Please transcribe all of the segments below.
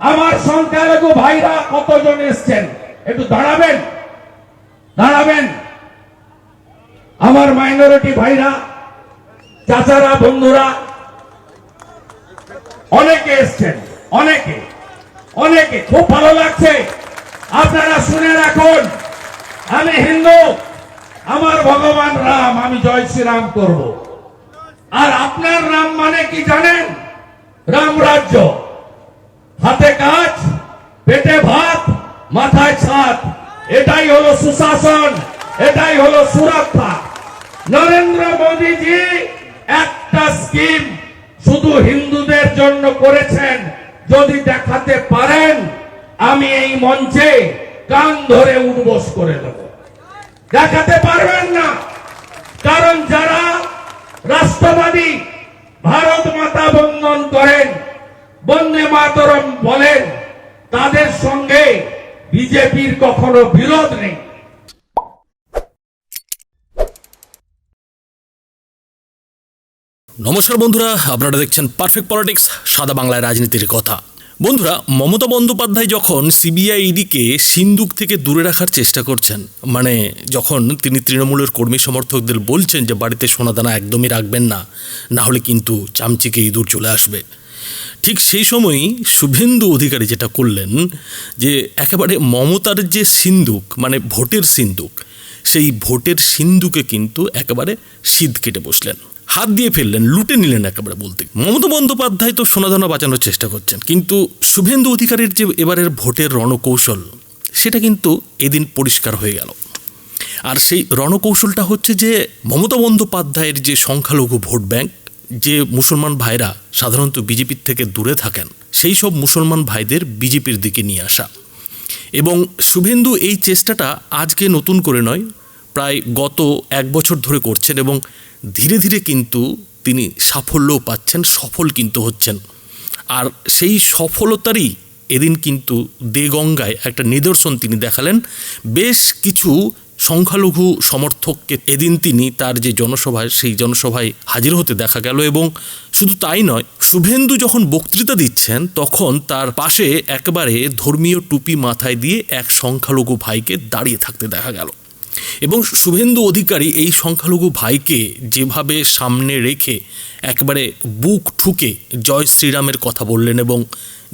আমার সংখ্যালঘু ভাইরা কতজন এসছেন? একটু দাঁড়াবেন। দাঁড়াবেন। আমার মাইনরিটি ভাইরা, চাচারা, বন্ধুরা, অনেকে এসছেন, অনেকে অনেকে, খুব ভালো লাগছে। আপনারা শুনে রাখুন, আমি হিন্দু, আমার ভগবান রাম, আমি জয় শ্রীরাম করব। আর আপনার রাম মানে কি জানেন? রাম রাজ্য। হাতে কাজ, পেটে ভাত, মাথায় ছাদ। এটাই হলো সুশাসন, এটাই হলো সুরক্ষা। নরেন্দ্র মোদীজি একটা স্কিম শুধু হিন্দুদের জন্য করেছেন, যদি দেখাতে পারেন, আমি এই মঞ্চে কান ধরে উদ্বোস করে দেব। দেখাতে পারবেন না, কারণ যারা রাষ্ট্রবাদী ভারত মাতা বন্দন করেন বন্দে বলেন তাদের সঙ্গে বিজেপির কখনো বিরোধ নেই। নমস্কার বন্ধুরা, আপনারা দেখছেন পারফেক্ট পলিটিক্স সাদা বাংলায় রাজনীতির কথা। বন্ধুরা, মমতা বন্দ্যোপাধ্যায় যখন সিবিআই ইডিকে সিন্দুক থেকে দূরে রাখার চেষ্টা করছেন মানে যখন তিনি তৃণমূলের কর্মী সমর্থকদের বলছেন যে বাড়িতে সোনাদানা একদমই রাখবেন না না হলে কিন্তু চামচিকে ইঁদুর চলে আসবে। ঠিক সেই সময়ই শুভেন্দু অধিকারী যেটা করলেন, যে একেবারে মমতার যে সিন্দুক মানে ভোটের সিন্দুক সেই ভোটের সিন্ধুকে কিন্তু একেবারে শীত কেটে বসলেন। হাত দিয়ে ফেললেন, লুটে নিলেন একেবারে বলতে। মমতা বন্দ্যোপাধ্যায় তো সোনাদানা বাঁচানোর চেষ্টা করছেন, কিন্তু শুভেন্দু অধিকারীর যে এবারের ভোটের রণকৌশল, সেটা কিন্তু এদিন পরিষ্কার হয়ে গেল। আর সেই রণকৌশলটা হচ্ছে যে মমতা বন্দ্যোপাধ্যায়ের যে সংখ্যালঘু ভোট ব্যাংক যে মুসলমান ভাইরা সাধারণত বিজেপির থেকে দূরে থাকেন, সেই সব মুসলমান ভাইদের বিজেপির দিকে নিয়ে আসা। এবং শুভেন্দু এই চেষ্টাটা আজকে নতুন করে নয়, প্রায় গত এক বছর ধরে করছেন এবং ধীরে ধীরে কিন্তু তিনি সাফল্যও পাচ্ছেন, সফল কিন্তু হচ্ছেন। আর সেই সফলতারই এদিন কিন্তু দেগঙ্গায় একটা নিদর্শন তিনি দেখালেন। বেশ কিছু সংখ্যালঘু সমর্থককে এদিন তিনি তার যে জনসভায়, সেই জনসভায় হাজির হতে দেখা গেল এবং শুধু তাই নয়, শুভেন্দু যখন বক্তৃতা দিচ্ছেন, তখন তার পাশে একবারে ধর্মীয় টুপি মাথায় দিয়ে এক সংখ্যালঘু ভাইকে দাঁড়িয়ে থাকতে দেখা গেল। এবং শুভেন্দু অধিকারী এই সংখ্যালঘু ভাইকে যেভাবে সামনে রেখে একেবারে বুক ঠুকে জয় শ্রীরামের কথা বললেন এবং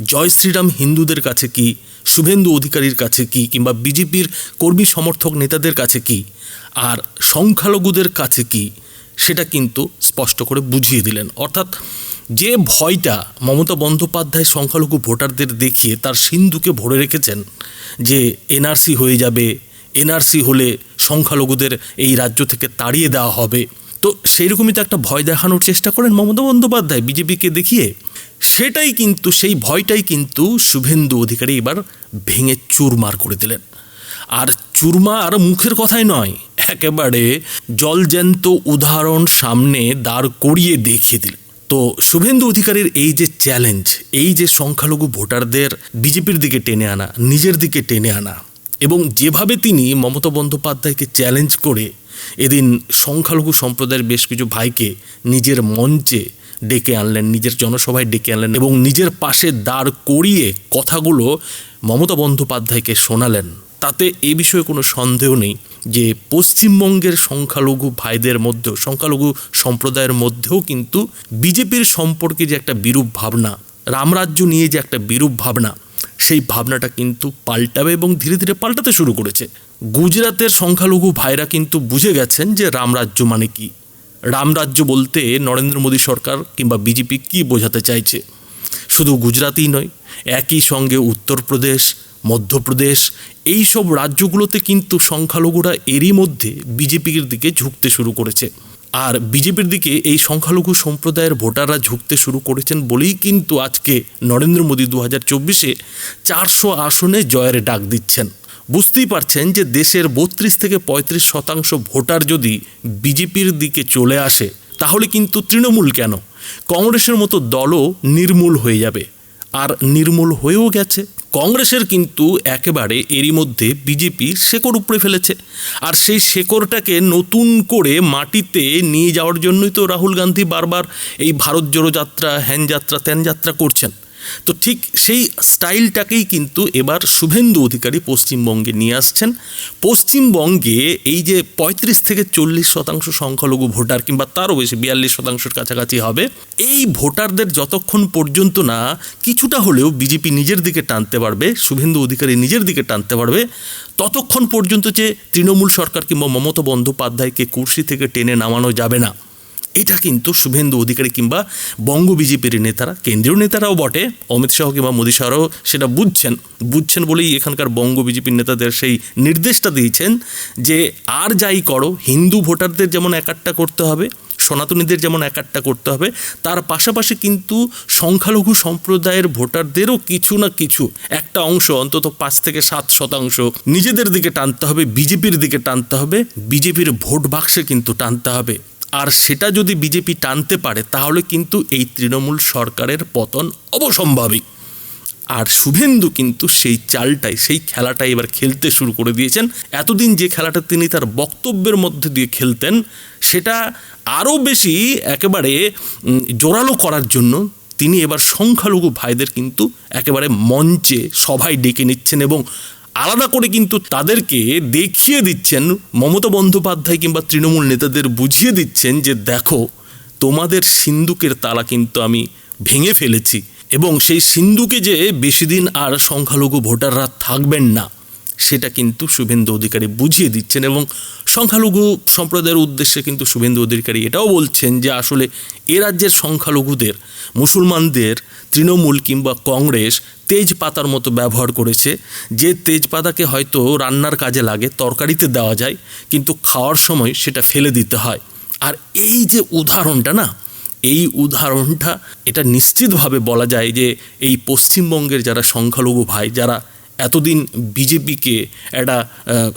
জয় শ্রীরাম হিন্দুদের কাছে কি, শুভেন্দু অধিকারীর কাছে কি কিংবা বিজেপির কর্মী সমর্থক নেতাদের কাছে কি, আর সংখ্যালঘুদের কাছে কি, সেটা কিন্তু স্পষ্ট করে বুঝিয়ে দিলেন। অর্থাৎ যে ভয়টা মমতা বন্দ্যোপাধ্যায় সংখ্যালঘু ভোটারদের দেখিয়ে তার সিন্ধুকে ভরে রেখেছেন যে এনআরসি হয়ে যাবে এনআরসি হলে সংখ্যালঘুদের এই রাজ্য থেকে তাড়িয়ে দেওয়া হবে। তো সেই রকমই তো একটা ভয় দেখানোর চেষ্টা করেন মমতা বন্দ্যোপাধ্যায়, বিজেপিকে দেখিয়ে। সেটাই কিন্তু, সেই ভয়টাই কিন্তু শুভেন্দু অধিকারী এবার ভেঙে চুরমার করে দিলেন। আর চুরমার মুখের কথাই নয়, একেবারে জলজ্যান্ত উদাহরণ সামনে দাঁড় করিয়ে দেখিয়ে দিলেন। তো শুভেন্দু অধিকারীর এই যে চ্যালেঞ্জ এই যে সংখ্যালঘু ভোটারদের বিজেপির দিকে টেনে আনা, নিজের দিকে টেনে আনা এবং যেভাবে তিনি মমতা বন্দ্যোপাধ্যায়কে চ্যালেঞ্জ করে এদিন সংখ্যালঘু সম্প্রদায়ের বেশ কিছু ভাইকে নিজের মঞ্চে ডেকে আনলেন, নিজের জনসভায় ডেকে আনলেন এবং নিজের পাশে দাঁড় করিয়ে কথাগুলো মমতা বন্দ্যোপাধ্যায়কে শোনালেন। তাতে এ বিষয়ে কোনো সন্দেহ নেই যে পশ্চিমবঙ্গের সংখ্যালঘু ভাইদের মধ্যেও, সংখ্যালঘু সম্প্রদায়ের মধ্যেও কিন্তু বিজেপির সম্পর্কে যে একটা বিরূপ ভাবনা, রামরাজ্য নিয়ে যে একটা বিরূপ ভাবনা সেই ভাবনাটা কিন্তু পাল্টাবে এবং ধীরে ধীরে পাল্টাতে শুরু করেছে। গুজরাতের সংখ্যালঘু ভাইরা কিন্তু বুঝে গেছেন যে রামরাজ্য মানে কি। রামরাজ্য বলতে নরেন্দ্র মোদী সরকার কিংবা বিজেপি কি বোঝাতে চাইছে? শুধু গুজরাতই নয়, একই সঙ্গে উত্তরপ্রদেশ, মধ্যপ্রদেশ এই সব রাজ্যগুলোতে কিন্তু সংখ্যালঘুরা এরই মধ্যে বিজেপির দিকে ঝুঁকতে শুরু করেছে। আর বিজেপির দিকে এই সংখ্যালঘু সম্প্রদায়ের ভোটাররা ঝুঁকতে শুরু করেছেন বলেই কিন্তু আজকে নরেন্দ্র মোদী দু হাজার চব্বিশে চারশো আসনে জয়ের ডাক দিচ্ছেন। বুঝতেই পারছেন যে দেশের বত্রিশ থেকে পঁয়ত্রিশ শতাংশ ভোটার যদি বিজেপির দিকে চলে আসে, তাহলে কিন্তু তৃণমূল কেন? কংগ্রেসের মতো দলও নির্মূল হয়ে যাবে। আর নির্মূল হয়েও গেছে। কংগ্রেসের কিন্তু একেবারে এরই মধ্যে বিজেপি শেকড় উপড়ে ফেলেছে। আর সেই শেকড়টাকে নতুন করে মাটিতে নিয়ে যাওয়ার জন্যই তো রাহুল গান্ধী বারবার এই ভারত জোড়ো যাত্রা, হ্যান যাত্রা, ত্যান যাত্রা করছেন। তো ঠিক সেই স্টাইলটাকেই কিন্তু এবার শুভেন্দু অধিকারী পশ্চিমবঙ্গে নিয়ে আসছেন। পশ্চিমবঙ্গে এই যে পঁয়ত্রিশ থেকে চল্লিশ শতাংশ সংখ্যালঘু ভোটার কিংবা তারও বেশি বিয়াল্লিশ শতাংশের কাছাকাছি হবে, এই ভোটারদের যতক্ষণ পর্যন্ত না কিছুটা হলেও বিজেপি নিজের দিকে টানতে পারবে, শুভেন্দু অধিকারী নিজের দিকে টানতে পারবে, ততক্ষণ পর্যন্ত যে তৃণমূল সরকার কিংবা মমতা বন্দ্যোপাধ্যায়কে কুর্সি থেকে টেনে নামানো যাবে না। এটা কিন্তু শুভেন্দু অধিকারী কিংবা বঙ্গ বিজেপির নেতারা, কেন্দ্রীয় নেতারাও বটে। অমিত শাহ কিংবা মোদী শাহরাও সেটা বুঝছেন। বুঝছেন বলেই এখানকার বঙ্গ বিজেপির নেতাদের সেই নির্দেশটা দিয়েছেন যে, আর যাই করো, হিন্দু ভোটারদের যেমন একাট্টা করতে হবে, সনাতনীদের যেমন একাট্টা করতে হবে, তার পাশাপাশি কিন্তু সংখ্যালঘু সম্প্রদায়ের ভোটারদেরও কিছু না কিছু, একটা অংশ, অন্তত পাঁচ থেকে সাত শতাংশ, নিজেদের দিকে টানতে হবে, বিজেপির দিকে টানতে হবে, বিজেপির ভোট বাক্সে কিন্তু টানতে হবে। আর সেটা যদি বিজেপি টানতে পারে, তাহলে কিন্তু এই তৃণমূল সরকারের পতন অবসম্ভাবী। আর শুভেন্দু কিন্তু সেই চালটাই, সেই খেলাটাই এবার খেলতে শুরু করে দিয়েছেন। এতদিন যে খেলাটা তিনি তার বক্তব্যের মধ্যে দিয়ে খেলতেন, সেটা আরও বেশি একেবারে জোরালো করার জন্য তিনি এবার সংখ্যালঘু ভাইদের কিন্তু একেবারে মঞ্চে সভায় ডেকে নিচ্ছেন এবং আলাদা করে কিন্তু তাদেরকে দেখিয়ে দিচ্ছেন মমতা বন্দ্যোপাধ্যায় কিংবা তৃণমূল নেতাদের বুঝিয়ে দিচ্ছেন যে দেখো, তোমাদের সিন্দুকের তালা কিন্তু আমি ভেঙে ফেলেছি এবং সেই সিন্ধুকে যে বেশি দিন আর সংখ্যালঘু ভোটাররা থাকবেন না সেটা কিন্তু শুভেন্দু অধিকারী বুঝিয়ে দিচ্ছেন এবং সংখ্যালঘু সম্প্রদায়ের উদ্দেশ্যে কিন্তু শুভেন্দু অধিকারী এটাও বলছেন যে আসলে এ রাজ্যের সংখ্যালঘুদের, মুসলমানদের, তৃণমূল কিংবা কংগ্রেস তেজপাতার মতো ব্যবহার করেছে, যে তেজপাতাকে হয়তো রান্নার কাজে লাগে, তরকারিতে দেওয়া যায়, কিন্তু খাওয়ার সময় সেটা ফেলে দিতে হয়। আর এই যে উদাহরণটা না, এই উদাহরণটা এটা নিশ্চিতভাবে বলা যায় যে এই পশ্চিমবঙ্গের যারা সংখ্যালঘু ভাই, যারা এতদিন বিজেপিকে একটা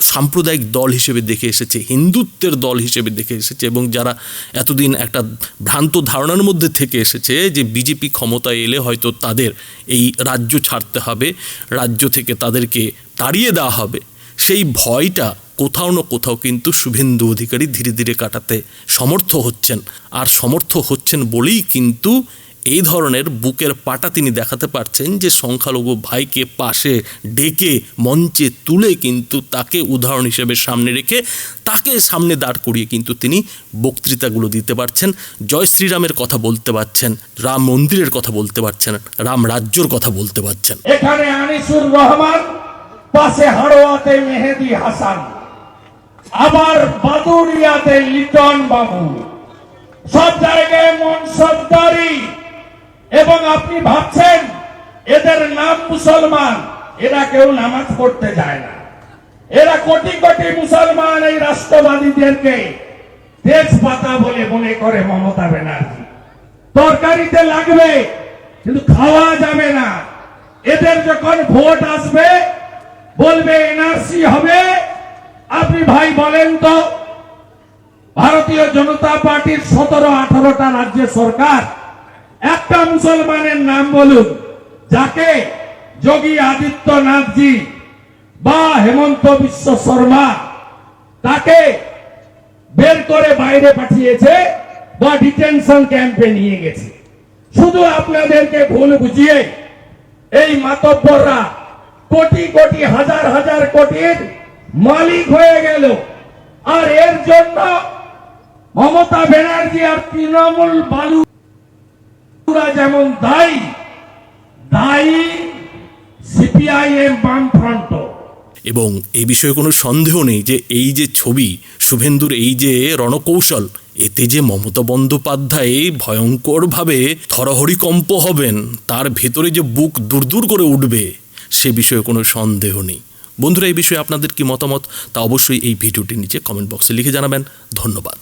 সাম্প্রদায়িক দল হিসেবে দেখে এসেছে, হিন্দুত্বের দল হিসেবে দেখে এসেছে এবং যারা এতদিন একটা ভ্রান্ত ধারণার মধ্যে থেকে এসেছে যে বিজেপি ক্ষমতায় এলে হয়তো তাদের এই রাজ্য ছাড়তে হবে, রাজ্য থেকে তাদেরকে তাড়িয়ে দেওয়া হবে। সেই ভয়টা কোথাও না কোথাও কিন্তু শুভেন্দু অধিকারী ধীরে ধীরে কাটাতে সমর্থ হচ্ছেন। আর সমর্থ হচ্ছেন বলেই কিন্তু এই ধরনের বুকের পাটা তিনি দেখাতে পারছেন যে সংখ্যালঘু ভাইকে পাশে ডেকে, মঞ্চে তুলে কিন্তু তাকে উদাহরণ হিসেবে সামনে রেখে তাকে সামনে দাঁড় করিয়ে কিন্তু তিনি বক্তৃতাগুলো দিতে পারছেন। জয় শ্রীরামের কথা বলতে পারছেন, রাম মন্দিরের কথা বলতে পারছেন, রাম রাজ্যর কথা বলতে পারছেন। এখানে আনিসুর রহমান, পাশে হাড়োয়াতে মেহেদি হাসান, আবার লিটন বাবু। সব জায়গায় মনসবদারি এবং আপনি ভাবছেন, এদের নাম মুসলমান, এরা কেউ নামাজ পড়তে যায় না। এরা কোটি কোটি মুসলমান এই রাষ্ট্রবাদীদেরকে তেজপাতা বলে মনে করে মমতা ব্যানার্জি। তরকারিতে লাগবে, কিন্তু খাওয়া যাবে না। এদের যখন ভোট আসবে, বলবে এনআরসি হবে। আপনি ভাই বলেন তো, ভারতীয় জনতা পার্টির সতেরো আঠারোটা রাজ্য সরকার একটা মুসলমানের নাম বলুন, যাকে যোগী আদিত্যনাথজি বা হেমন্ত বিশ্ব শর্মা তাকে বের করে বাইরে পাঠিয়েছে বা ডিটেনশন ক্যাম্পে নিয়ে গেছে। শুধু আপনাদেরকে ভুল বুঝিয়ে এই মাতব্বররা কোটি কোটি, হাজার হাজার কোটির মালিক হয়ে গেল। আর এর জন্য মমতা ব্যানার্জি আর তৃণমূল বালুরা যেমন দায়ী দায়ী সিপিআইএম বামফ্রন্ট। এবং এই বিষয়ে কোনো সন্দেহ নেই যে এই যে ছবি, শুভেন্দুর এই যে রণকৌশল, এতে যে মমতা বন্দ্যোপাধ্যায় ভয়ঙ্করভাবে থরহরিকম্প হবেন, তার ভেতরে যে বুক দূর দূর করে উঠবে, সে বিষয়ে কোনো সন্দেহ নেই। বন্ধুরা এই বিষয়ে আপনাদের কি মতামত, তা অবশ্যই এই ভিডিওটির নিচে কমেন্ট বক্সে লিখে জানাবেন। ধন্যবাদ।